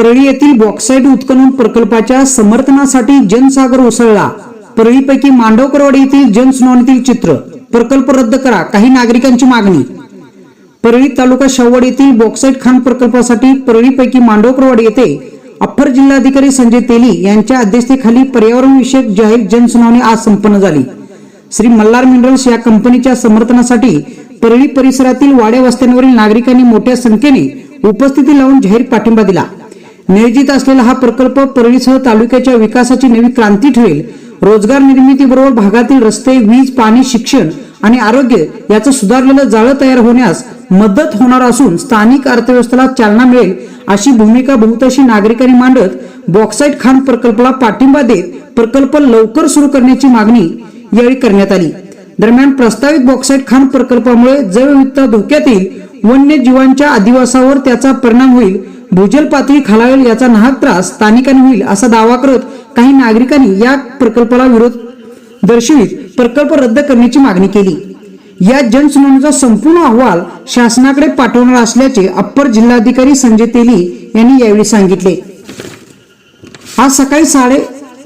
परळी येथील बॉक्साईट उत्खनन प्रकल्पाच्या समर्थनासाठी जनसागर उसळला. परळीपैकी मांडवकरवाडी येथील जनसुनावणीतील चित्र. प्रकल्प रद्द करा. काही नागरिकांची मागणी. परळी तालुका शाहवाड येथील बॉक्साईट खाण प्रकल्पासाठी परळीपैकी मांडवकरवाडी येथे अप्पर जिल्हाधिकारी संजय तेली यांच्या अध्यक्षतेखाली पर्यावरण विषयक जाहीर जनसुनावणी आज संपन्न झाली. श्री मल्हार मिनरल्स या कंपनीच्या समर्थनासाठी परळी परिसरातील वाड्या वस्त्यांवरील नागरिकांनी मोठ्या संख्येने उपस्थिती लावून जाहीर पाठिंबा दिला. नियोजित असलेला हा प्रकल्प परळीसह तालुक्याच्या विकासाची नवी क्रांती ठरेल. रोजगार निर्मितीबरोबर भागातील रस्ते वीज पाणी शिक्षण आणि आरोग्य याचं सुधारलेलं जाळं तयार होण्यास मदत होणार असून स्थानिक अर्थव्यवस्थेला चालना मिळेल अशी भूमिका बहुतांशी नागरिकांनी मांडत बॉक्साईट खाण प्रकल्पाला पाठिंबा देत प्रकल्प लवकर सुरू करण्याची मागणी यावेळी करण्यात आली. दरम्यान प्रस्तावित बॉक्साईट खाण प्रकल्पामुळे जैवविविधता धोक्यात येईल वन्य जीवांच्या अधिवासावर त्याचा परिणाम होईल भूजल पातळी खालावेल याचा नाहक त्रास स्थानिकांनी होईल असा दावा करत काही नागरिकांनी या प्रकल्पाला विरोध दर्शवित प्रकल्प रद्द करण्याची मागणी केली. या जनसुनावणीचा संपूर्ण अहवाल शासनाकडे पाठवणार असल्याचे अप्पर जिल्हाधिकारी संजय तेली यांनी यावेळी सांगितले. आज सकाळी साडे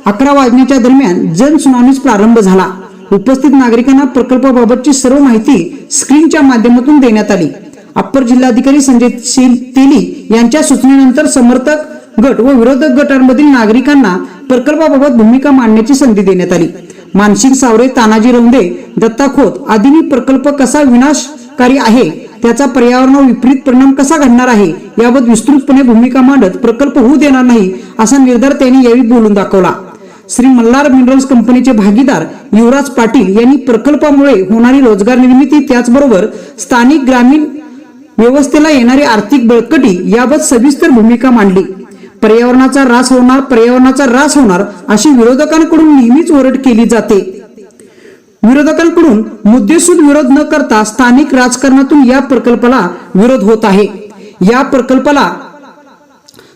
अकरा वाजण्याच्या दरम्यान जनसुनावणीस प्रारंभ झाला. उपस्थित नागरिकांना प्रकल्पाबाबतची सर्व माहिती स्क्रीनच्या माध्यमातून देण्यात आली. अप्पर जिल्हाधिकारी संजय तेली यांच्या सूचनेनंतर समर्थक गट व विरोधक गटांमधील नागरिकांना प्रकल्पाबाबत भूमिका मांडण्याची संधी देण्यात आली. मानसिंग सावरे तानाजी रौंदे दत्ता खोत आदींनी प्रकल्प कसा विनाशकारी आहे त्याचा पर्यावरणावर विपरीत परिणाम कसा घडणार आहे याबाबत विस्तृतपणे भूमिका मांडत प्रकल्प होऊ देणार नाही असा निर्धार त्यांनी यावेळी बोलून दाखवला. श्री मल्हार मिनरल्स कंपनीचे भागीदार युवराज पाटील यांनी प्रकल्पामुळे होणारी रोजगार निर्मिती त्याचबरोबर स्थानिक ग्रामीण व्यवस्थेला येणारी आर्थिक बळकटी याबाबत सविस्तर भूमिका मांडली. पर्यावरणाचा ऱ्हास होणार पर्यावरणाचा ऱ्हास होणार अशी विरोधकांकडून नेहमीच ओरड केली जाते. विरोधकांकडून मुद्देसूद विरोध न करता स्थानिक राजकारणातून या प्रकल्पाला विरोध होत आहे. या प्रकल्पाला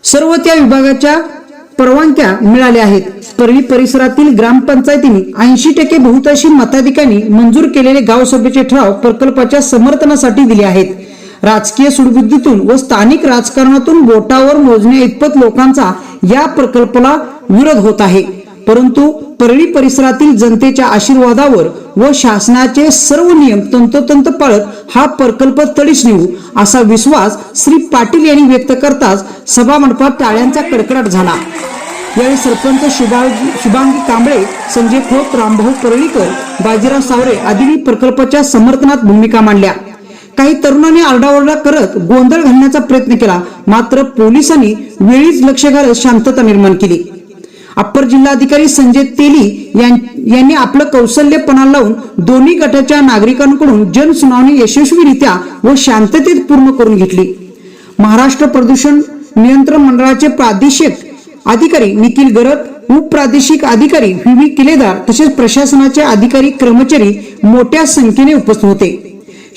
सर्व त्या विभागाच्या परवानग्या मिळाल्या आहेत. परळी परिसरातील ग्रामपंचायतीने ऐंशी टक्के बहुतांशी मताधिकांनी मंजूर केलेले गावसभेचे ठराव प्रकल्पाच्या समर्थनासाठी दिले आहेत. राजकीय सुडबुद्धीतून व स्थानिक राजकारणातून बोटावर मोजण्या इतपत लोकांचा या प्रकल्पाला विरोध होत आहे. परंतु परळी परिसरातील जनतेच्या आशीर्वादावर व शासनाचे सर्व नियम तंतोतंत पाळत हा प्रकल्प तडीस नेऊ असा विश्वास श्री पाटील यांनी व्यक्त करताच सभामंडपात टाळ्यांचा कडकडाट झाला. यावेळी सरपंच शुभांगी शुभांगी कांबळे संजय खोत रामभाऊ परळीकर बाजीराव सावरे आदींनी प्रकल्पाच्या समर्थनात भूमिका मांडल्या. काही तरुणांनी आरडाओरडा करत गोंधळ घालण्याचा प्रयत्न केला. मात्र पोलिसांनी वेळीच लक्ष घालत शांतता निर्माण केली. अप्पर जिल्हाधिकारी संजय तेली यांनी आपलं कौशल्यपणा लावून दोन्ही गटाच्या नागरिकांकडून जनसुनावणी यशस्वीरित्या व शांततेत पूर्ण करून घेतली. महाराष्ट्र प्रदूषण नियंत्रण मंडळाचे प्रादेशिक अधिकारी निखिल गरत उपप्रादेशिक अधिकारी व्ही व्ही किलेदार तसेच प्रशासनाचे अधिकारी कर्मचारी मोठ्या संख्येने उपस्थित होते.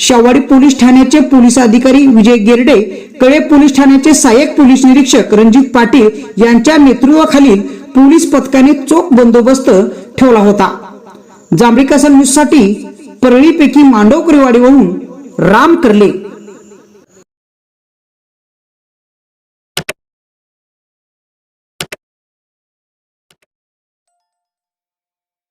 शेवाडी पोलीस ठाण्याचे पोलीस अधिकारी विजय गेरडे कळे पोलीस ठाण्याचे सहाय्यक पोलीस निरीक्षक रणजित पाटील यांच्या नेतृत्वाखालील पोलीस पथकाने चोख बंदोबस्त ठेवला होता. जांभळी कसा न्यूजसाठी परळीपैकी मांडवकरीवाडीवरून राम करले.